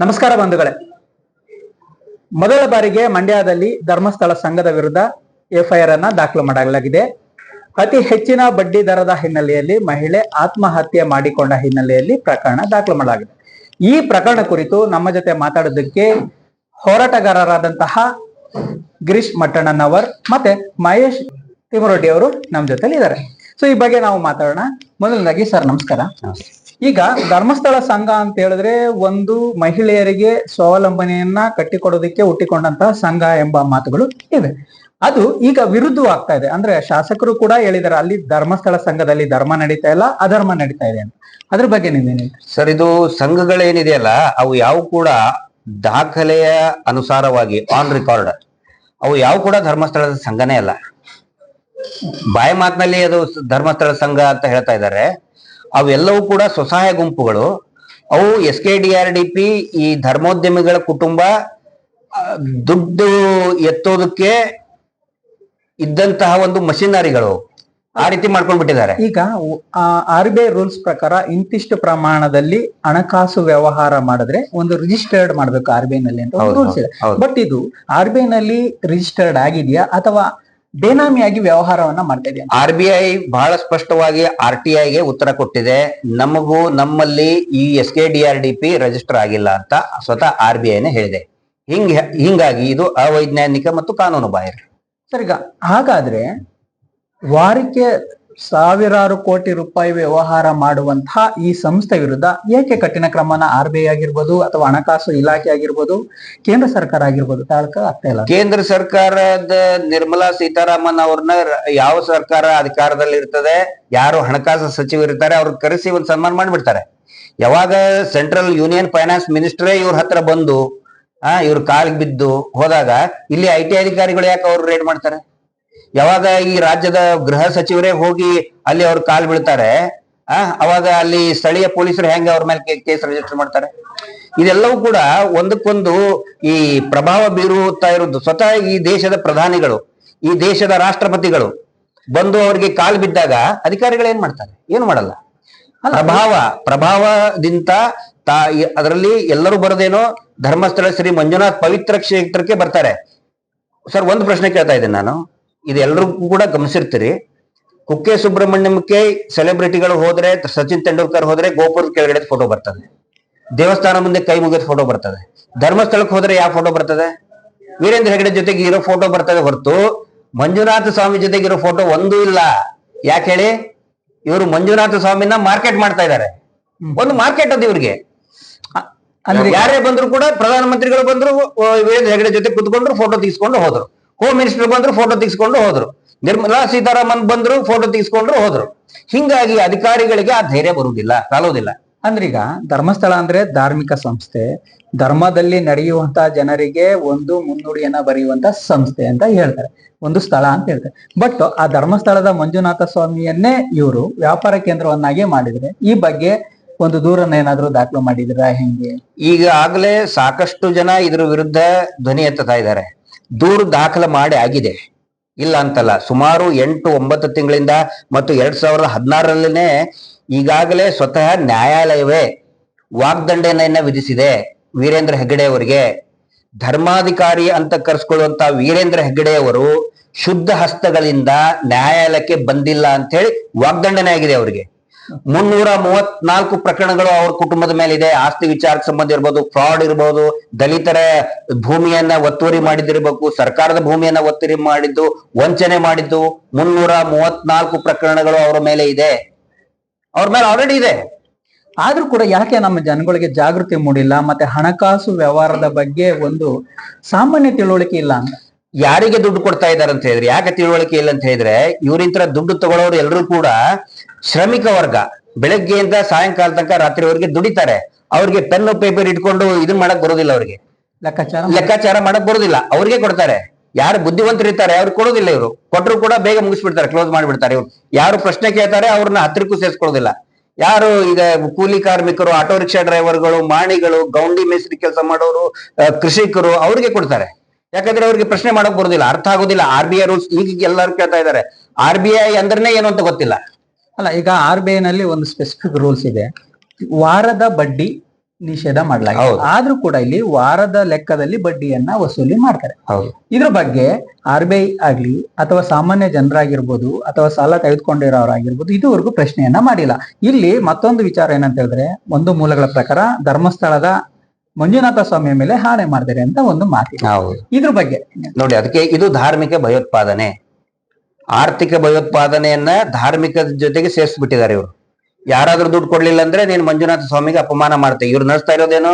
ನಮಸ್ಕಾರ ಬಂಧುಗಳೇ. ಮೊದಲ ಬಾರಿಗೆ ಮಂಡ್ಯದಲ್ಲಿ ಧರ್ಮಸ್ಥಳ ಸಂಘದ ವಿರುದ್ಧ ಎಫ್ಐಆರ್ ಅನ್ನ ದಾಖಲು ಮಾಡಲಾಗಿದೆ. ಅತಿ ಹೆಚ್ಚಿನ ಬಡ್ಡಿ ದರದ ಹಿನ್ನೆಲೆಯಲ್ಲಿ ಮಹಿಳೆ ಆತ್ಮಹತ್ಯೆ ಮಾಡಿಕೊಂಡ ಹಿನ್ನೆಲೆಯಲ್ಲಿ ಪ್ರಕರಣ ದಾಖಲು ಮಾಡಲಾಗಿದೆ. ಈ ಪ್ರಕರಣ ಕುರಿತು ನಮ್ಮ ಜೊತೆ ಮಾತಾಡೋದಕ್ಕೆ ಹೋರಾಟಗಾರರಾದಂತಹ ಗಿರೀಶ್ ಮಟ್ಟಣ್ಣನವರ್ ಮತ್ತೆ ಮಹೇಶ್ ತಿಮರೊಡ್ಡಿ ಅವರು ನಮ್ಮ ಜೊತೆಲಿ ಇದ್ದಾರೆ ಸೊ ಈ ಬಗ್ಗೆ ನಾವು ಮಾತಾಡೋಣ. ಮೊದಲನೇದಾಗಿ ಸರ್, ನಮಸ್ಕಾರ. ಈಗ ಧರ್ಮಸ್ಥಳ ಸಂಘ ಅಂತ ಹೇಳಿದ್ರೆ ಒಂದು ಮಹಿಳೆಯರಿಗೆ ಸ್ವಾವಲಂಬನೆಯನ್ನ ಕಟ್ಟಿಕೊಡೋದಕ್ಕೆ ಹುಟ್ಟಿಕೊಂಡಂತಹ ಸಂಘ ಎಂಬ ಮಾತುಗಳು ಇವೆ. ಅದು ಈಗ ವಿರುದ್ಧವಾಗ್ತಾ ಇದೆ. ಅಂದ್ರೆ ಶಾಸಕರು ಕೂಡ ಹೇಳಿದ್ದಾರೆ ಅಲ್ಲಿ ಧರ್ಮಸ್ಥಳ ಸಂಘದಲ್ಲಿ ಧರ್ಮ ನಡೀತಾ ಇಲ್ಲ, ಅಧರ್ಮ ನಡೀತಾ ಇದೆ ಅಂತ. ಅದ್ರ ಬಗ್ಗೆ ನೀವೇನು? ಸರ್, ಇದು ಸಂಘಗಳೇನಿದೆಯಲ್ಲ, ಅವು ಯಾವ ಕೂಡ ದಾಖಲೆಯ ಅನುಸಾರವಾಗಿ ಆನ್ ರೆಕಾರ್ಡ್ ಅವು ಯಾವ ಕೂಡ ಧರ್ಮಸ್ಥಳದ ಸಂಘನೇ ಅಲ್ಲ. ಬಾಯಿ ಮಾತಿನಲ್ಲಿ ಅದು ಧರ್ಮಸ್ಥಳ ಸಂಘ ಅಂತ ಹೇಳ್ತಾ ಇದ್ದಾರೆ. ಅವೆಲ್ಲವೂ ಕೂಡ ಸ್ವಸಹಾಯ ಗುಂಪುಗಳು. ಅವು S K D R D P ಈ ಧರ್ಮೋದ್ಯಮಿಗಳ ಕುಟುಂಬ ದುಡ್ಡು ಎತ್ತೋದಕ್ಕೆ ಇದ್ದಂತಹ ಒಂದು ಮಷಿನರಿಗಳು ಆ ರೀತಿ ಮಾಡ್ಕೊಂಡ್ಬಿಟ್ಟಿದ್ದಾರೆ. ಈಗ ಆರ್ ಬಿ ಐ ರೂಲ್ಸ್ ಪ್ರಕಾರ ಇಂತಿಷ್ಟು ಪ್ರಮಾಣದಲ್ಲಿ ಹಣಕಾಸು ವ್ಯವಹಾರ ಮಾಡಿದ್ರೆ ಒಂದು ರಿಜಿಸ್ಟರ್ಡ್ ಮಾಡ್ಬೇಕು ಆರ್ ಬಿ ಐ ನಲ್ಲಿ ಅಂತ ರೂಲ್ಸ್ ಇದೆ. ಬಟ್ ಇದು ಆರ್ ಬಿ ಐ ನಲ್ಲಿ ರಿಜಿಸ್ಟರ್ಡ್ ಆಗಿದೆಯಾ ಅಥವಾ ಬೇನಾಮಿಯಾಗಿ ವ್ಯವಹಾರವನ್ನ ಮಾಡ್ತಾ ಇದೆಯಾ ಆರ್ ಬಿ ಐ ಬಹಳ ಸ್ಪಷ್ಟವಾಗಿ ಆರ್ ಟಿ ಐಗೆ ಉತ್ತರ ಕೊಟ್ಟಿದೆ. ನಮಗೂ ನಮ್ಮಲ್ಲಿ ಈ S K D R D P register ಆಗಿಲ್ಲ ಅಂತ ಸ್ವತಃ ಆರ್ ಬಿ ಐನೇ ಹೇಳಿದೆ. ಹಿಂಗ ಹಿಂಗಾಗಿ ಇದು ಅವೈಜ್ಞಾನಿಕ ಮತ್ತು ಕಾನೂನು ಬಾಹಿರ ಸರ್ ಈಗ ಹಾಗಾದ್ರೆ ವಾರಕ್ಕೆ ಸಾವಿರಾರು ಕೋಟಿ ರೂಪಾಯಿ ವ್ಯವಹಾರ ಮಾಡುವಂತಹ ಈ ಸಂಸ್ಥೆ ವಿರುದ್ಧ ಏಕೆ ಕಠಿಣ ಕ್ರಮನ ಆರ್ ಬಿ ಐ ಆಗಿರ್ಬೋದು ಅಥವಾ ಹಣಕಾಸು ಇಲಾಖೆ ಆಗಿರ್ಬೋದು, ಕೇಂದ್ರ ಸರ್ಕಾರ ಆಗಿರ್ಬೋದು? ತಾಳ್ಕ ಆಗ್ತಾ ಇಲ್ಲ. ಕೇಂದ್ರ ಸರ್ಕಾರದ ನಿರ್ಮಲಾ ಸೀತಾರಾಮನ್ ಅವ್ರನ್ನ ಯಾವ ಸರ್ಕಾರ ಅಧಿಕಾರದಲ್ಲಿ ಇರ್ತದೆ, ಯಾರು ಹಣಕಾಸು ಸಚಿವರು ಇರ್ತಾರೆ ಅವ್ರ ಕರೆಸಿ ಒಂದು ಸನ್ಮಾನ ಮಾಡಿಬಿಡ್ತಾರೆ. ಯಾವಾಗ ಸೆಂಟ್ರಲ್ ಯೂನಿಯನ್ ಫೈನಾನ್ಸ್ ಮಿನಿಸ್ಟ್ರೇ ಇವ್ರ ಹತ್ರ ಬಂದು, ಆ, ಇವ್ರ ಕಾಲಿಗೆ ಬಿದ್ದು ಹೋದಾಗ, ಇಲ್ಲಿ ಐ ಟಿ ಅಧಿಕಾರಿಗಳು ಯಾಕೆ ಅವ್ರು ರೇಡ್ ಮಾಡ್ತಾರೆ? ಯಾವಾಗ ಈ ರಾಜ್ಯದ ಗೃಹ ಸಚಿವರೇ ಹೋಗಿ ಅಲ್ಲಿ ಅವ್ರ ಕಾಲ್ ಬೀಳ್ತಾರೆ, ಆ, ಅವಾಗ ಅಲ್ಲಿ ಸ್ಥಳೀಯ ಪೊಲೀಸರು ಹೆಂಗೆ ಅವ್ರ ಮೇಲೆ ಕೇಸ್ ರಿಜಿಸ್ಟರ್ ಮಾಡ್ತಾರೆ? ಇದೆಲ್ಲವೂ ಕೂಡ ಒಂದಕ್ಕೊಂದು ಈ ಪ್ರಭಾವ ಬೀರುತ್ತಾ ಇರೋದು ಸ್ವತಃ ಈ ದೇಶದ ಪ್ರಧಾನಿಗಳು, ಈ ದೇಶದ ರಾಷ್ಟ್ರಪತಿಗಳು ಬಂದು ಅವರಿಗೆ ಕಾಲ್ ಬಿದ್ದಾಗ ಅಧಿಕಾರಿಗಳು ಏನ್ ಮಾಡ್ತಾರೆ? ಏನು ಮಾಡಲ್ಲ. ಪ್ರಭಾವ, ಪ್ರಭಾವದಿಂದ ತಾ ಅದರಲ್ಲಿ ಎಲ್ಲರೂ ಬರೋದೇನೋ, ಧರ್ಮಸ್ಥಳ ಶ್ರೀ ಮಂಜುನಾಥ್ ಪವಿತ್ರ ಕ್ಷೇತ್ರಕ್ಕೆ ಬರ್ತಾರೆ. ಸರ್, ಒಂದು ಪ್ರಶ್ನೆ ಕೇಳ್ತಾ ಇದ್ದೇನೆ ನಾನು. ಇದು ಎಲ್ಲರಿಗೂ ಕೂಡ ಗಮನಿಸಿರ್ತೀರಿ. ಕುಕ್ಕೆ ಸುಬ್ರಹ್ಮಣ್ಯಂಗೆ ಸೆಲೆಬ್ರಿಟಿಗಳು ಹೋದ್ರೆ ಸಚಿನ್ ತೆಂಡೂಲ್ಕರ್ ಹೋದ್ರೆ ಗೋಪುರದ ಕೆಳಗಡೆ ಫೋಟೋ ಬರ್ತದೆ. ದೇವಸ್ಥಾನ ಮುಂದೆ ಕೈ ಮುಗಿದ ಫೋಟೋ ಬರ್ತದೆ. ಧರ್ಮಸ್ಥಳಕ್ಕೆ ಹೋದ್ರೆ ಯಾವ ಫೋಟೋ ಬರ್ತದೆ? ವೀರೇಂದ್ರ ಹೆಗಡೆ ಜೊತೆಗೆ ಇರೋ ಫೋಟೋ ಬರ್ತದೆ ಹೊರತು ಮಂಜುನಾಥ ಸ್ವಾಮಿ ಜೊತೆಗೆ ಇರೋ ಫೋಟೋ ಒಂದೂ ಇಲ್ಲ. ಯಾಕೆ ಹೇಳಿ? ಇವರು ಮಂಜುನಾಥ ಸ್ವಾಮಿನ ಮಾರ್ಕೆಟ್ ಮಾಡ್ತಾ ಇದ್ದಾರೆ. ಒಂದು ಮಾರ್ಕೆಟ್ ಅದು ಇವ್ರಿಗೆ. ಅಂದ್ರೆ ಯಾರೇ ಬಂದ್ರು ಕೂಡ ಪ್ರಧಾನಮಂತ್ರಿಗಳು ಬಂದ್ರು ವೀರೇಂದ್ರ ಹೆಗಡೆ ಜೊತೆ ಕುತ್ಕೊಂಡ್ರು ಫೋಟೋ ತೀಸ್ಕೊಂಡು ಹೋದ್ರು. ಹೋಮ್ ಮಿನಿಸ್ಟರ್ ಬಂದ್ರು ಫೋಟೋ ತೆಗೆಸ್ಕೊಂಡು ಹೋದ್ರು. ನಿರ್ಮಲಾ ಸೀತಾರಾಮನ್ ಬಂದ್ರು ಫೋಟೋ ತೆಗಿಸ್ಕೊಂಡ್ರು ಹೋದ್ರು. ಹಿಂಗಾಗಿ ಅಧಿಕಾರಿಗಳಿಗೆ ಆ ಧೈರ್ಯ ಬರುವುದಿಲ್ಲ ಸಾಲೋದಿಲ್ಲ ಅಂದ್ರೀಗ ಧರ್ಮಸ್ಥಳ ಅಂದ್ರೆ ಧಾರ್ಮಿಕ ಸಂಸ್ಥೆ. ಧರ್ಮದಲ್ಲಿ ನಡೆಯುವಂತ ಜನರಿಗೆ ಒಂದು ಮುನ್ನುಡಿಯನ್ನ ಬರೆಯುವಂತ ಸಂಸ್ಥೆ ಅಂತ ಹೇಳ್ತಾರೆ. ಒಂದು ಸ್ಥಳ ಅಂತ ಹೇಳ್ತಾರೆ. ಬಟ್ ಆ ಧರ್ಮಸ್ಥಳದ ಮಂಜುನಾಥ ಸ್ವಾಮಿಯನ್ನೇ ಇವರು ವ್ಯಾಪಾರ ಕೇಂದ್ರವನ್ನಾಗಿ ಮಾಡಿದ್ರೆ, ಈ ಬಗ್ಗೆ ಒಂದು ದೂರನ್ನ ಏನಾದ್ರೂ ದಾಖಲು ಮಾಡಿದ್ರ ಹೆಂಗೆ? ಈಗ ಆಗ್ಲೇ ಸಾಕಷ್ಟು ಜನ ಇದ್ರ ವಿರುದ್ಧ ಧ್ವನಿ ಎತ್ತುತ್ತಾ ಇದ್ದಾರೆ. ದೂರು ದಾಖಲು ಮಾಡಿ ಆಗಿದೆ. ಇಲ್ಲ ಅಂತಲ್ಲ, ಸುಮಾರು ಎಂಟು ಒಂಬತ್ತು ತಿಂಗಳಿಂದ ಮತ್ತು ಎರಡ್ ಸಾವಿರದ ಹದಿನಾರರಲ್ಲಿನೇ ಈಗಾಗಲೇ ಸ್ವತಃ ನ್ಯಾಯಾಲಯವೇ ವಾಗ್ದಂಡನೆಯನ್ನ ವಿಧಿಸಿದೆ ವೀರೇಂದ್ರ ಹೆಗ್ಗಡೆ ಅವರಿಗೆ. ಧರ್ಮಾಧಿಕಾರಿ ಅಂತ ಕರೆಸ್ಕೊಳ್ಳುವಂತ ವೀರೇಂದ್ರ ಹೆಗ್ಗಡೆ ಅವರು ಶುದ್ಧ ಹಸ್ತಗಳಿಂದ ನ್ಯಾಯಾಲಯಕ್ಕೆ ಬಂದಿಲ್ಲ ಅಂತ ಹೇಳಿ ವಾಗ್ದಂಡನೆ ಆಗಿದೆ ಅವರಿಗೆ. ಮುನ್ನೂರ ಮೂವತ್ನಾಲ್ಕು ಪ್ರಕರಣಗಳು ಅವ್ರ ಕುಟುಂಬದ ಮೇಲೆ ಇದೆ ಆಸ್ತಿ ವಿಚಾರಕ್ಕೆ ಸಂಬಂಧ ಇರ್ಬೋದು ಫ್ರಾಡ್ ಇರ್ಬೋದು, ದಲಿತರ ಭೂಮಿಯನ್ನ ಒತ್ತುವರಿ ಮಾಡಿದಿರ್ಬೇಕು, ಸರ್ಕಾರದ ಭೂಮಿಯನ್ನ ಒತ್ತುವರಿ ಮಾಡಿದ್ದು, ವಂಚನೆ ಮಾಡಿದ್ದು ಮುನ್ನೂರ ಮೂವತ್ನಾಲ್ಕು ಪ್ರಕರಣಗಳು ಅವರ ಮೇಲೆ ಇದೆ. ಅವ್ರ ಮೇಲೆ ಆಲ್ರೆಡಿ ಇದೆ. ಆದ್ರೂ ಕೂಡ ಯಾಕೆ ನಮ್ಮ ಜನಗಳಿಗೆ ಜಾಗೃತಿ ಮೂಡಿಲ್ಲ, ಮತ್ತೆ ಹಣಕಾಸು ವ್ಯವಹಾರದ ಬಗ್ಗೆ ಒಂದು ಸಾಮಾನ್ಯ ತಿಳುವಳಿಕೆ ಇಲ್ಲ ಅಂತ? ಯಾರಿಗೆ ದುಡ್ಡು ಕೊಡ್ತಾ ಇದ್ದಾರೆ ಅಂತ ಹೇಳಿದ್ರೆ ಯಾಕೆ ತಿಳುವಳಿಕೆ ಇಲ್ಲ ಅಂತ ಹೇಳಿದ್ರೆ ಇವರಿಂತ್ರ ದುಡ್ಡು ತಗೊಳ್ಳೋರು ಎಲ್ಲರೂ ಕೂಡ ಶ್ರಮಿಕ ವರ್ಗ. ಬೆಳಗ್ಗೆಯಿಂದ ಸಾಯಂಕಾಲ ತನಕ ರಾತ್ರಿವರೆಗೆ ದುಡಿತಾರೆ. ಅವ್ರಿಗೆ ಪೆನ್ ಪೇಪರ್ ಇಟ್ಕೊಂಡು ಇದನ್ನ ಮಾಡಕ್ ಬರೋದಿಲ್ಲ ಅವ್ರಿಗೆ. ಲೆಕ್ಕಾಚಾರ ಲೆಕ್ಕಾಚಾರ ಮಾಡಕ್ ಬರೋದಿಲ್ಲ. ಅವ್ರಿಗೆ ಕೊಡ್ತಾರೆ. ಯಾರು ಬುದ್ಧಿವಂತರು ಇರ್ತಾರೆ ಅವ್ರಿಗೆ ಕೊಡೋದಿಲ್ಲ ಇವರು. ಕೊಟ್ಟರು ಕೂಡ ಬೇಗ ಮುಗಿಸ್ಬಿಡ್ತಾರೆ ಕ್ಲೋಸ್ ಮಾಡಿಬಿಡ್ತಾರೆ ಇವ್ರು. ಯಾರು ಪ್ರಶ್ನೆ ಕೇಳ್ತಾರೆ ಅವ್ರನ್ನ ಹತ್ತಿರಕ್ಕೂ ಸೇರಿಸ್ಕೊಳ್ಳೋದಿಲ್ಲ. ಯಾರು ಈಗ ಕೂಲಿ ಕಾರ್ಮಿಕರು ಆಟೋ ರಿಕ್ಷಾ ಡ್ರೈವರ್ಗಳು ಮಾಣಿಗಳು ಗೌಂಡಿ ಮೇಸ್ತ್ರಿ ಕೆಲಸ ಮಾಡೋರು ಕೃಷಿಕರು ಅವ್ರಿಗೆ ಕೊಡ್ತಾರೆ. ಯಾಕಂದ್ರೆ ಅವ್ರಿಗೆ ಪ್ರಶ್ನೆ ಮಾಡಕ್ ಬರೋದಿಲ್ಲ ಅರ್ಥ ಆಗೋದಿಲ್ಲ. ಆರ್ ಬಿ ಐ ರೂಲ್ಸ್ ಈಗ ಎಲ್ಲರೂ ಕೇಳ್ತಾ ಇದ್ದಾರೆ. ಆರ್ ಬಿ ಐ ಅಂದ್ರೆ ಏನು ಅಂತ ಗೊತ್ತಿಲ್ಲ. ಅಲ್ಲ ಈಗ ಆರ್ ಬಿ ಐ ನಲ್ಲಿ ಒಂದು ಸ್ಪೆಸಿಫಿಕ್ ರೂಲ್ಸ್ ಇದೆ. ವಾರದ ಬಡ್ಡಿ ನಿಷೇಧ ಮಾಡಲಾಗಿದೆ. ಆದ್ರೂ ಕೂಡ ಇಲ್ಲಿ ವಾರದ ಲೆಕ್ಕದಲ್ಲಿ ಬಡ್ಡಿಯನ್ನ ವಸೂಲಿ ಮಾಡ್ತಾರೆ. ಇದ್ರ ಬಗ್ಗೆ ಆರ್ ಬಿ ಐ ಆಗ್ಲಿ ಅಥವಾ ಸಾಮಾನ್ಯ ಜನರಾಗಿರ್ಬೋದು ಅಥವಾ ಸಾಲ ತೆಗೆದುಕೊಂಡಿರೋರಾಗಿರ್ಬೋದು ಇದುವರೆಗೂ ಪ್ರಶ್ನೆಯನ್ನ ಮಾಡಿಲ್ಲ. ಇಲ್ಲಿ ಮತ್ತೊಂದು ವಿಚಾರ ಏನಂತ ಹೇಳಿದ್ರೆ ಒಂದು ಮೂಲಗಳ ಪ್ರಕಾರ ಧರ್ಮಸ್ಥಳದ ಮಂಜುನಾಥ ಸ್ವಾಮಿಯ ಮೇಲೆ ಹಾಣೆ ಮಾಡ್ತಾರೆ ಅಂತ ಒಂದು ಮಾತಿದೆ. ಹೌದು. ಇದ್ರ ಬಗ್ಗೆ ನೋಡಿ ಅದಕ್ಕೆ ಇದು ಧಾರ್ಮಿಕ ಭಯೋತ್ಪಾದನೆ. ಆರ್ಥಿಕ ಭಯೋತ್ಪಾದನೆಯನ್ನ ಧಾರ್ಮಿಕದ ಜೊತೆಗೆ ಸೇರಿಸ್ಬಿಟ್ಟಿದ್ದಾರೆ ಇವರು. ಯಾರಾದ್ರೂ ದುಡ್ಡು ಕೊಡ್ಲಿಲ್ಲ ಅಂದ್ರೆ ನೀನು ಮಂಜುನಾಥ ಸ್ವಾಮಿಗೆ ಅಪಮಾನ ಮಾಡ್ತೇವೆ ಇವ್ರು ನಡೆಸ್ತಾ ಇರೋದೇನು?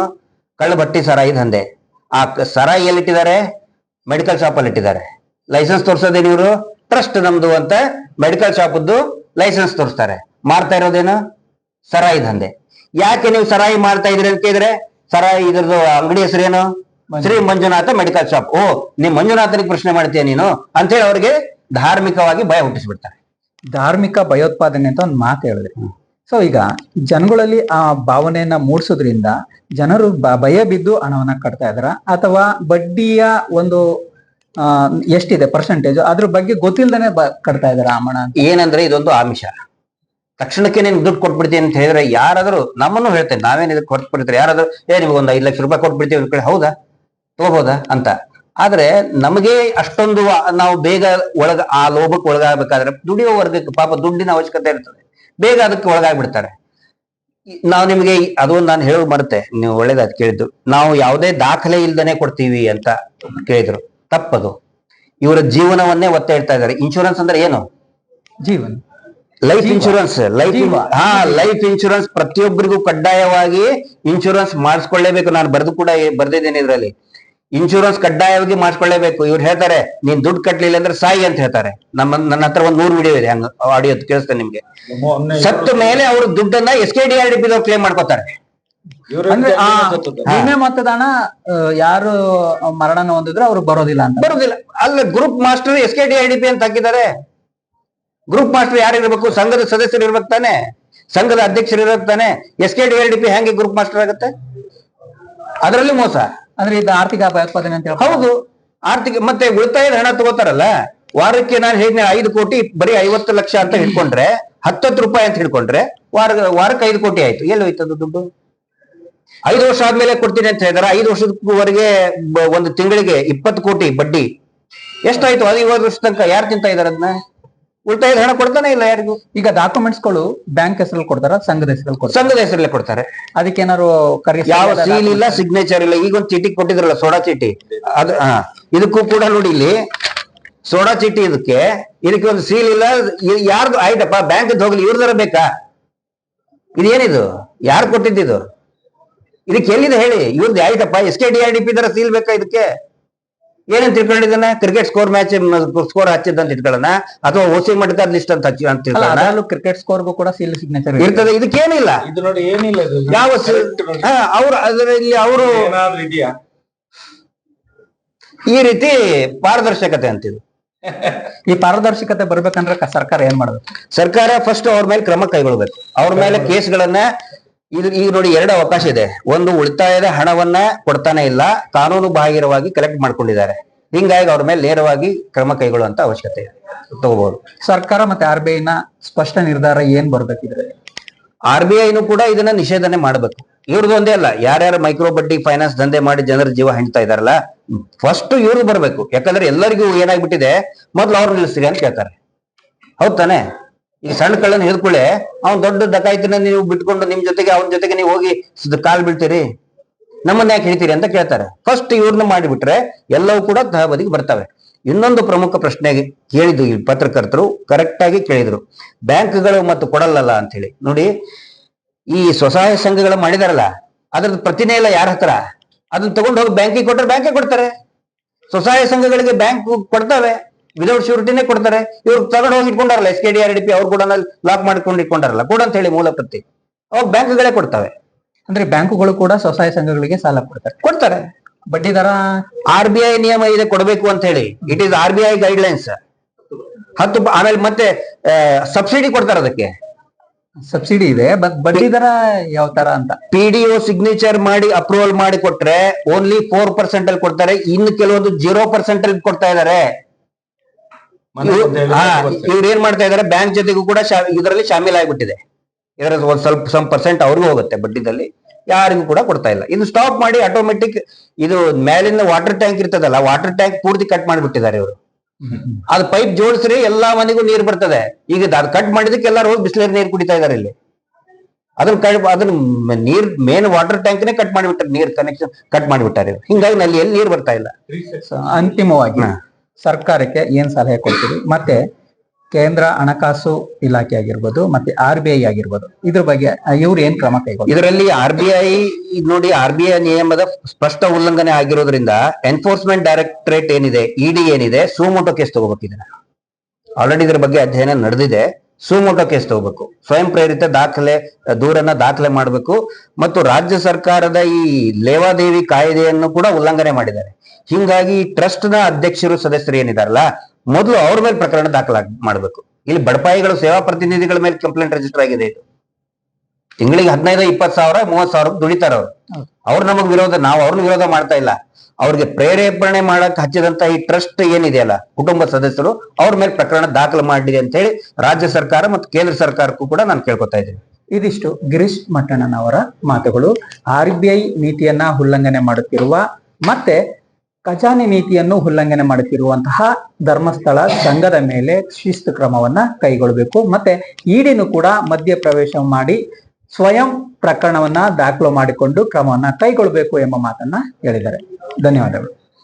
ಕಳ್ಳ ಬಟ್ಟಿ ಸರಾಯಿ ದಂಧೆ. ಆ ಸರಾಯಿ ಎಲ್ಲಿಟ್ಟಿದ್ದಾರೆ ಮೆಡಿಕಲ್ ಶಾಪ್ ಅಲ್ಲಿ ಇಟ್ಟಿದ್ದಾರೆ ಲೈಸೆನ್ಸ್ ತೋರ್ಸೋದೇನು ಇವರು? ಟ್ರಸ್ಟ್ ನಮ್ದು ಅಂತ ಮೆಡಿಕಲ್ ಶಾಪದ್ದು ಲೈಸೆನ್ಸ್ ತೋರಿಸ್ತಾರೆ. ಮಾಡ್ತಾ ಇರೋದೇನು? ಸರಾಯಿ ದಂಧೆ. ಯಾಕೆ ನೀವು ಸರಾಯಿ ಮಾಡ್ತಾ ಇದ್ರಿ ಅಂತ ಕೇಳಿದ್ರೆ ಸರಾಯಿ ಇದ್ರದ್ದು ಅಂಗಡಿ ಹೆಸರೇನು ಶ್ರೀ ಮಂಜುನಾಥ ಮೆಡಿಕಲ್ ಶಾಪ್. ಓ ನೀ ಮಂಜುನಾಥನಿಗೆ ಪ್ರಶ್ನೆ ಮಾಡ್ತೀಯ ನೀನು? ಅಂತ ಹೇಳಿ ಅವ್ರಿಗೆ ಧಾರ್ಮಿಕವಾಗಿ ಭಯ ಹುಟ್ಟಿಸ್ಬಿಡ್ತಾರೆ. ಧಾರ್ಮಿಕ ಭಯೋತ್ಪಾದನೆ ಅಂತ ಒಂದು ಮಾತು ಹೇಳಿದ್ರಿ ಸೊ ಈಗ ಜನಗಳಲ್ಲಿ ಆ ಭಾವನೆಯನ್ನ ಮೂಡಿಸೋದ್ರಿಂದ ಜನರು ಭಯ ಬಿದ್ದು ಹಣವನ್ನ ಕಟ್ತಾ ಇದಾರ ಅಥವಾ ಬಡ್ಡಿಯ ಒಂದು ಎಷ್ಟಿದೆ ಪರ್ಸೆಂಟೇಜ್ ಅದ್ರ ಬಗ್ಗೆ ಗೊತ್ತಿಲ್ದೇನೆ ಬ- ಕಟ್ತಾ ಇದಾರ ಆ ಹಣ ಏನಂದ್ರೆ ಇದೊಂದು ಆಮಿಷ. ತಕ್ಷಣಕ್ಕೆ ನೀನು ದುಡ್ಡು ಕೊಟ್ಬಿಡ್ತೀನಿ ಅಂತ ಹೇಳಿದ್ರೆ ಯಾರಾದರೂ ನಮ್ಮನ್ನು ಹೇಳ್ತೇನೆ ನಾವೇನು ಇದಕ್ಕೆ ಕೊಟ್ಬಿಡ್ತಾರೆ ಯಾರಾದರೂ, ಏ, ನಿಮ್ಗೆ ಒಂದು ಐದು ಲಕ್ಷ ರೂಪಾಯಿ ಕೊಟ್ಬಿಡ್ತೀವಿ ಕಡೆ ಹೌದಾ? ತಗೋಬೋದಾ ಅಂತ. ಆದ್ರೆ ನಮಗೆ ಅಷ್ಟೊಂದು ನಾವು ಬೇಗ ಒಳಗ, ಆ ಲೋಭಕ್ಕೆ ಒಳಗಾಗಬೇಕಾದ್ರೆ ದುಡಿಯೋ ವರ್ಗಕ್ಕೆ ಪಾಪ ದುಡ್ಡಿನ ಅವಶ್ಯಕತೆ ಇರ್ತದೆ. ಬೇಗ ಅದಕ್ಕೆ ಒಳಗಾಗ್ಬಿಡ್ತಾರೆ. ನಾವು ನಿಮಗೆ ಅದು ನಾನು ಹೇಳೋದು ಮರುತ್ತೆ ನೀವು ಒಳ್ಳೇದಾದ್ ಕೇಳಿದ್ದು. ನಾವು ಯಾವುದೇ ದಾಖಲೆ ಇಲ್ದನೆ ಕೊಡ್ತೀವಿ ಅಂತ ಕೇಳಿದ್ರು. ತಪ್ಪದು. ಇವರ ಜೀವನವನ್ನೇ ಒತ್ತೆ ಇಡ್ತಾ ಇದ್ದಾರೆ. ಇನ್ಶೂರೆನ್ಸ್ ಅಂದ್ರೆ ಏನು? ಜೀವನ್. Life insurance life. ಹಾ ಲೈಫ್ ಇನ್ಶೂರೆನ್ಸ್ ಪ್ರತಿಯೊಬ್ಬರಿಗೂ ಕಡ್ಡಾಯವಾಗಿ ಇನ್ಶೂರೆನ್ಸ್ ಮಾಡಿಸ್ಕೊಳ್ಳೇಬೇಕು. ನಾನು ಬರೆದು ಕೂಡ ಬರ್ದಿದ್ದೇನೆ ಇದರಲ್ಲಿ. ಇನ್ಶೂರೆನ್ಸ್ ಕಡ್ಡಾಯವಾಗಿ ಮಾಡಿಸ್ಕೊಳ್ಳೇಬೇಕು. ಇವ್ರು ಹೇಳ್ತಾರೆ ನೀನ್ ದುಡ್ಡು ಕಟ್ಲಿಲ್ಲ ಅಂದ್ರೆ ಸಾಯಿ ಅಂತ ಹೇಳ್ತಾರೆ. ನಮ್ಮ ನನ್ನ ಹತ್ರ ಒಂದ್ ನೂರು ವಿಡಿಯೋ ಇದೆ ಹಂಗ ಆಡಿಯೋ ಕೇಳಿಸ್ತೇನೆ ನಿಮ್ಗೆ. ಸತ್ತ ಮೇಲೆ ಅವ್ರ ದುಡ್ಡನ್ನ S K D R D P claim ಮಾಡ್ಕೋತಾರೆ. ವಿಮೆ ಮೊತ್ತದಣ ಯಾರು ಮರಣ ಹೊಂದಿದ್ರೆ ಅವ್ರು ಬರೋದಿಲ್ಲ ಅಂತ. ಬರೋದಿಲ್ಲ. ಅಲ್ಲ group master S K D R D P ಅಂತ ಹಾಕಿದ್ದಾರೆ. ಗ್ರೂಪ್ ಮಾಸ್ಟರ್ ಯಾರು ಇರಬೇಕು ಸಂಘದ ಸದಸ್ಯರು ಇರ್ಬೇಕು ತಾನೆ. ಸಂಘದ ಅಧ್ಯಕ್ಷರು ಇರ್ಬೇಕು ತಾನೆ. S K D L D P ಹೆಂಗೆ ಗ್ರೂಪ್ ಮಾಸ್ಟರ್ ಆಗುತ್ತೆ? ಅದರಲ್ಲಿ ಮೋಸ. ಅಂದ್ರೆ ಇದು ಆರ್ಥಿಕ ಭಯೋತ್ಪಾದನೆ ಅಂತ. ಹೌದು. ಆರ್ಥಿಕ ಮತ್ತೆ ಉಳಿತಾಯದ ಹಣ ತಗೋತಾರಲ್ಲ? ವಾರಕ್ಕೆ ನಾನು ಹೇಳಿದ್ನೆ ಐದು ಕೋಟಿ ಬರೀ ಐವತ್ತು ಲಕ್ಷ ಅಂತ ಹಿಡ್ಕೊಂಡ್ರೆ ಹತ್ತತ್ತು ರೂಪಾಯಿ ಅಂತ ಹಿಡ್ಕೊಂಡ್ರೆ ವಾರ ವಾರಕ್ಕೆ ಐದು ಕೋಟಿ ಆಯ್ತು. ಎಲ್ಲಿ ಅದು ದುಡ್ಡು? ಐದು ವರ್ಷ ಆದ್ಮೇಲೆ ಕೊಡ್ತೀನಿ ಅಂತ ಹೇಳಿದಾರೆ? ಐದು ವರ್ಷದವರೆಗೆ ಒಂದು ತಿಂಗಳಿಗೆ ಇಪ್ಪತ್ತು ಕೋಟಿ ಬಡ್ಡಿ. ಎಷ್ಟಾಯ್ತು? ಅದು ಐವತ್ತು ವರ್ಷ ತನಕ ಯಾರು ತಿಂತ ಇದಾರೆ ಅದನ್ನ? ಉಳಿತಾಯದ ಹಣ ಕೊಡ್ತಾನೆ ಇಲ್ಲ ಯಾರಿಗೂ? ಈಗ ಡಾಕ್ಯುಮೆಂಟ್ಸ್ಗಳು ಬ್ಯಾಂಕ್ ಹೆಸರಲ್ಲಿ ಕೊಡ್ತಾರ ಸಂಘದ ಹೆಸರಲ್ಲಿ ಕೊಡ್ತಾರೆ? ಸಂಘದ ಹೆಸರಲ್ಲೇ ಕೊಡ್ತಾರೆ. ಅದಕ್ಕೇನಾದ್ರು ಕರೆ ಯಾವ ಸೀಲ್ ಇಲ್ಲ ಸಿಗ್ನೇಚರ್ ಇಲ್ಲ. ಈಗ ಒಂದು ಚೀಟಿ ಕೊಟ್ಟಿದ್ರಲ್ಲ ಸೋಡಾ ಚೀಟಿ. ಅದು ಹಾ. ಇದಕ್ಕೂ ಕೂಡ ನೋಡಿ ಇಲ್ಲಿ ಸೋಡಾ ಚೀಟಿ ಇದಕ್ಕೆ ಇದಕ್ಕೆ ಒಂದು ಸೀಲ್ ಇಲ್ಲ. ಯಾರ್ದು ಆಯ್ತಪ್ಪ ಬ್ಯಾಂಕ್ ಹೋಗ್ಲಿ ಇವ್ರದಾರ ಬೇಕಾ? ಇದೇನಿದು ಯಾರು ಕೊಟ್ಟಿದ್ದು ಇದಕ್ಕೆ ಎಲ್ಲಿದೆ ಹೇಳಿ? ಇವ್ರದ್ದು ಆಯ್ತಪ್ಪ S K D R D P ತರ ಸೀಲ್ ಬೇಕಾ ಇದಕ್ಕೆ? ಏನಂತ ತಿಳ್ಕೊಂಡಿದ್ದಾನೆ? ಕ್ರಿಕೆಟ್ ಸ್ಕೋರ್ ಮ್ಯಾಚ್ ಸ್ಕೋರ್ ಹಚ್ಚಿದ್ದಂತ ಇಟ್ಕೊಳ್ಳೋಣ? ಅಥವಾ ಓಸಿ ಮಾಡಿದ್ದಾರೆ ಲಿಸ್ಟ್ ಅಂತ ಹಚ್ಚಿ ಅಂತ ತಿಳ್ಕೊಳ್ಳೋಣ ಕ್ರಿಕೆಟ್ ಸ್ಕೋರ್ಗೂ ಕೂಡ ಸೀಲ್ ಸಿಗ್ನೇಚರ್ ಇರ್ತದೆ. ಇದಕ್ಕೇನಿಲ್ಲ. ಇದು ನೋಡಿ ಏನಿಲ್ಲ ಇದು ಯಾವ ಅವರು ಅದರಲ್ಲಿ ಅವರು ಏನಾದ್ರೂ ಇದೆಯಾ? ಈ ರೀತಿ ಪಾರದರ್ಶಕತೆ ಅಂತಿದ್ರು ಈ ಪಾರದರ್ಶಕತೆ ಬರ್ಬೇಕಂದ್ರೆ ಸರ್ಕಾರ ಏನ್ ಮಾಡ್ಬೇಕು? ಸರ್ಕಾರ ಫಸ್ಟ್ ಅವ್ರ ಮೇಲೆ ಕ್ರಮ ಕೈಗೊಳ್ಬೇಕು. ಅವ್ರ ಮೇಲೆ ಕೇಸ್ಗಳನ್ನ ಇದು ಈಗ ನೋಡಿ ಎರಡು ಅವಕಾಶ ಇದೆ. ಒಂದು ಉಳಿತಾಯದ ಹಣವನ್ನ ಕೊಡ್ತಾನೆ ಇಲ್ಲ ಕಾನೂನು ಬಾಹಿರವಾಗಿ ಕಲೆಕ್ಟ್ ಮಾಡ್ಕೊಂಡಿದ್ದಾರೆ. ಹಿಂಗಾಗಿ ಅವ್ರ ಮೇಲೆ ನೇರವಾಗಿ ಕ್ರಮ ಕೈಗೊಳ್ಳುವಂತ ಅವಶ್ಯಕತೆ ಇದೆ. ತಗೋಬಹುದು. ಸರ್ಕಾರ ಮತ್ತೆ ಆರ್ ಬಿ ಐ ನ ಸ್ಪಷ್ಟ ನಿರ್ಧಾರ ಏನ್ ಬರ್ಬೇಕಿದ್ರೆ ಆರ್ ಬಿ ಐನು ಕೂಡ ಇದನ್ನ ನಿಷೇಧನೆ ಮಾಡಬೇಕು. ಇವ್ರದ್ದು ಒಂದೇ ಅಲ್ಲ ಯಾರ್ಯಾರು ಮೈಕ್ರೋ ಬಡ್ಡಿ ಫೈನಾನ್ಸ್ ದಂಧೆ ಮಾಡಿ ಜನರ ಜೀವ ಹೆಣ್ತಾ ಇದಾರಲ್ಲ ಫಸ್ಟ್ ಇವ್ರು ಬರ್ಬೇಕು. ಯಾಕಂದ್ರೆ ಎಲ್ಲರಿಗೂ ಏನಾಗ್ಬಿಟ್ಟಿದೆ ಮೊದ್ಲು ಅವ್ರು ನಿಲ್ಲಿಸ್ತೀರಿ ಅಂತ ಕೇಳ್ತಾರೆ. ಹೌದ್ ತಾನೆ? ಈಗ ಸಣ್ಣ ಕಳ್ಳನ ಹಿಡ್ಕೊಳ್ಳೆ ಅವ್ನ್ ದೊಡ್ಡ ದಕಾಯ್ತಿನ ನೀವು ಬಿಟ್ಕೊಂಡು ನಿಮ್ ಜೊತೆಗೆ, ಅವನ ಜೊತೆಗೆ ನೀವು ಹೋಗಿ ಕಾಲ್ ಬೀಳ್ತೀರಿ? ನಮ್ಮನ್ನ ಯಾಕೆ ಹೇಳ್ತೀರಿ ಅಂತ ಕೇಳ್ತಾರೆ. ಫಸ್ಟ್ ಇವ್ರನ್ನ ಮಾಡಿಬಿಟ್ರೆ ಎಲ್ಲವೂ ಕೂಡ ತಹಬದಿಗೆ ಬರ್ತವೆ. ಇನ್ನೊಂದು ಪ್ರಮುಖ ಪ್ರಶ್ನೆ ಕೇಳಿದ್ದು ಈ ಪತ್ರಕರ್ತರು ಕರೆಕ್ಟ್ ಆಗಿ ಕೇಳಿದ್ರು. ಬ್ಯಾಂಕ್ಗಳು ಮತ್ತು ಕೊಡಲ್ಲಲ್ಲ ಅಂತ ಹೇಳಿ ನೋಡಿ, ಈ ಸ್ವಸಹಾಯ ಸಂಘಗಳು ಮಾಡಿದಾರಲ್ಲ, ಅದ್ರದ್ದು ಪ್ರತಿನೇ ಇಲ್ಲ ಯಾರ ಹತ್ರ? ಅದನ್ನ ತಗೊಂಡು ಹೋಗಿ ಬ್ಯಾಂಕಿಗೆ ಕೊಟ್ಟರೆ ಬ್ಯಾಂಕೇ ಕೊಡ್ತಾರೆ. ಸ್ವಸಹಾಯ ಸಂಘಗಳಿಗೆ ಬ್ಯಾಂಕ್ ಕೊಡ್ತವೆ. ವಿದೌಟ್ ಶ್ಯೂರಿಟಿನೇ ಕೊಡ್ತಾರೆ. ಇವ್ರು ತಗೊಂಡು ಹೋಗಿ ಇಟ್ಕೊಂಡಾರಲ್ಲ S K D R D P ಅವ್ರು ಕೂಡ ಲಾಕ್ ಮಾಡ್ಕೊಂಡು ಇಟ್ಕೊಂಡಾರಲ್ಲ ಕೂಡ ಅಂತ ಹೇಳಿ ಮೂಲ ಪ್ರತಿ. ಅವಾಗ ಬ್ಯಾಂಕ್ಗಳೇ ಕೊಡ್ತವೆ. ಅಂದ್ರೆ ಬ್ಯಾಂಕುಗಳು ಕೂಡ ಸ್ವಸಹಾಯ ಸಂಘಗಳಿಗೆ ಸಾಲ ಕೊಡ್ತಾರೆ. ಕೊಡ್ತಾರೆ. ಬಡ್ಡಿ ದರ? ಆರ್ ಬಿ ಐ ನಿಯಮ ಇದೆ ಕೊಡಬೇಕು ಅಂತ ಹೇಳಿ. It is R B I guidelines ಹತ್ತು ಆಮೇಲೆ ಮತ್ತೆ ಸಬ್ಸಿಡಿ ಕೊಡ್ತಾರೆ ಅದಕ್ಕೆ. ಸಬ್ಸಿಡಿ ಇದೆ ಬಟ್ ಬಡ್ಡಿ ದರ ಯಾವ ತರ ಅಂತ? ಪಿ ಡಿ ಒ ಸಿಗ್ನೇಚರ್ ಮಾಡಿ ಅಪ್ರೂವಲ್ ಮಾಡಿ ಕೊಟ್ರೆ ಓನ್ಲಿ ಫೋರ್ ಪರ್ಸೆಂಟ್ ಅಲ್ಲಿ ಕೊಡ್ತಾರೆ ಇನ್ನು ಕೆಲವೊಂದು ಜೀರೋ ಪರ್ಸೆಂಟ್ ಅಲ್ಲಿ ಕೊಡ್ತಾ ಇದಾರೆ ಮನೆ ಅಂತ ಹೇಳಿ ಬರ್ತಾರೆ. ಇವ್ರು ಏನ್ ಮಾಡ್ತಾ ಇದಾರೆ ಬ್ಯಾಂಕ್ ಜೊತೆಗೂ ಕೂಡ ಇದರಲ್ಲಿ ಶಾಮೀಲ್ ಆಗಿಬಿಟ್ಟಿದೆ. ಇದರ ಒಂದ್ ಸ್ವಲ್ಪ ಸಮ್ ಪರ್ಸೆಂಟ್ ಅವ್ರಿಗೂ ಹೋಗುತ್ತೆ ಬಡ್ಡಿದಲ್ಲಿ ಯಾರಿಗೂ ಕೂಡ ಕೊಡ್ತಾ ಇಲ್ಲ. ಇದು ಸ್ಟಾಪ್ ಮಾಡಿ ಆಟೋಮೆಟಿಕ್ ಇದು ಮೇಲಿನ ವಾಟರ್ ಟ್ಯಾಂಕ್ ಇರ್ತದಲ್ಲ ವಾಟರ್ ಟ್ಯಾಂಕ್ ಪೂರ್ತಿ ಕಟ್ ಮಾಡಿಬಿಟ್ಟಿದ್ದಾರೆ ಇವರು. ಅದ್ ಪೈಪ್ ಜೋಡಿಸ್ರಿ ಎಲ್ಲಾ ಮನೆಗೂ ನೀರು ಬರ್ತದೆ. ಈಗ ಅದ್ ಕಟ್ ಮಾಡಿದಕ್ಕೆ ಎಲ್ಲಾರು ಹೋಗಿ ಬಿಸ್ಲೇರಿ ನೀರು ಕುಡಿತಾ ಇದಾರೆ ಇಲ್ಲಿ. ಅದನ್ನ ಕಟ್ ಅದನ್ನ ನೀರ್ ಮೇನ್ ವಾಟರ್ ಟ್ಯಾಂಕ್ನೇ ಕಟ್ ಮಾಡಿಬಿಟ್ಟಾರೆ ನೀರ್ ಕನೆಕ್ಷನ್ ಕಟ್ ಮಾಡಿಬಿಟ್ಟಾರೆ ಹಿಂಗಾಗಿ ನಲ್ಲಿ ಎಲ್ಲಿ ನೀರ್ ಬರ್ತಾ ಇಲ್ಲ. ಅಂತಿಮವಾಗಿ. ಸರ್ಕಾರಕ್ಕೆ ಏನ್ ಸಲಹೆ ಕೊಡ್ತೀರಿ? ಮತ್ತೆ ಕೇಂದ್ರ ಹಣಕಾಸು ಇಲಾಖೆ ಆಗಿರ್ಬೋದು, ಮತ್ತೆ ಆರ್ ಬಿ ಐ ಆಗಿರ್ಬೋದು, ಇದ್ರ ಬಗ್ಗೆ ಇವ್ರು ಏನ್ ಕ್ರಮ ಕೈಗೊಂಡು ಇದರಲ್ಲಿ ಆರ್ ಬಿ ಐ ನೋಡಿ ಆರ್ ಬಿ ಐ ನಿಯಮದ ಸ್ಪಷ್ಟ ಉಲ್ಲಂಘನೆ ಆಗಿರೋದ್ರಿಂದ ಎನ್ಫೋರ್ಸ್ಮೆಂಟ್ ಡೈರೆಕ್ಟರೇಟ್ ಏನಿದೆ ಇಡಿ ಏನಿದೆ, ಸುಮೋಟೋ ಕೇಸ್ ತಗೋಬೇಕಿದೆ. ಆಲ್ರೆಡಿ ಇದ್ರ ಬಗ್ಗೆ ಅಧ್ಯಯನ ನಡೆದಿದೆ. ಸುಮೋಟೋ ಕೇಸ್ ತಗೋಬೇಕು ಸ್ವಯಂ ಪ್ರೇರಿತ ದಾಖಲೆ ದೂರನ್ನ ದಾಖಲೆ ಮಾಡಬೇಕು. ಮತ್ತು ರಾಜ್ಯ ಸರ್ಕಾರದ ಈ ಲೇವಾದೇವಿ ಕಾಯ್ದೆಯನ್ನು ಕೂಡ ಉಲ್ಲಂಘನೆ ಮಾಡಿದ್ದಾರೆ. ಹಿಂಗಾಗಿ ಟ್ರಸ್ಟ್ನ ಅಧ್ಯಕ್ಷರು ಸದಸ್ಯರು ಏನಿದಾರಲ್ಲ ಮೊದಲು ಅವ್ರ ಮೇಲೆ ಪ್ರಕರಣ ದಾಖಲ ಮಾಡಬೇಕು. ಇಲ್ಲಿ ಬಡಪಾಯಿಗಳು ಸೇವಾ ಪ್ರತಿನಿಧಿಗಳ ಮೇಲೆ ಕಂಪ್ಲೇಂಟ್ ರಿಜಿಸ್ಟರ್ ಆಗಿದೆ ಇದು. ತಿಂಗಳಿಗೆ ಹದಿನೈದು ಇಪ್ಪತ್ತು ಸಾವಿರ ಮೂವತ್ ಸಾವಿರ ದುಡಿತಾರ ಅವ್ರು. ಅವ್ರು ನಮಗ್ ವಿರೋಧ ನಾವು ಅವ್ರನ್ನ ವಿರೋಧ ಮಾಡ್ತಾ ಇಲ್ಲ. ಅವ್ರಿಗೆ ಪ್ರೇರೇಪಣೆ ಮಾಡಕ್ ಹಚ್ಚಿದಂತ ಈ ಟ್ರಸ್ಟ್ ಏನಿದೆಯಲ್ಲ ಕುಟುಂಬ ಸದಸ್ಯರು ಅವ್ರ ಮೇಲೆ ಪ್ರಕರಣ ದಾಖಲು ಮಾಡಿದೆ ಅಂತ ಹೇಳಿ ರಾಜ್ಯ ಸರ್ಕಾರ ಮತ್ತು ಕೇಂದ್ರ ಸರ್ಕಾರಕ್ಕೂ ಕೂಡ ನಾನು ಕೇಳ್ಕೊತಾ ಇದ್ದೀನಿ. ಇದಿಷ್ಟು ಗಿರೀಶ್ ಮಟ್ಟಣ್ಣನವರ ಮಾತುಗಳು. ಆರ್ ನೀತಿಯನ್ನ ಉಲ್ಲಂಘನೆ ಮಾಡುತ್ತಿರುವ ಮತ್ತೆ ಖಜಾನೆ ನೀತಿಯನ್ನು ಉಲ್ಲಂಘನೆ ಮಾಡುತ್ತಿರುವಂತಹ ಧರ್ಮಸ್ಥಳ ಸಂಘದ ಮೇಲೆ ಶಿಸ್ತು ಕ್ರಮವನ್ನ ಕೈಗೊಳ್ಳಬೇಕು. ಮತ್ತೆ ಈಡಿನೂ ಕೂಡ ಮಧ್ಯ ಪ್ರವೇಶ ಮಾಡಿ ಸ್ವಯಂ ಪ್ರಕರಣವನ್ನ ದಾಖಲು ಮಾಡಿಕೊಂಡು ಕ್ರಮವನ್ನ ಕೈಗೊಳ್ಳಬೇಕು ಎಂಬ ಮಾತನ್ನ ಹೇಳಿದ್ದಾರೆ. ಧನ್ಯವಾದಗಳು.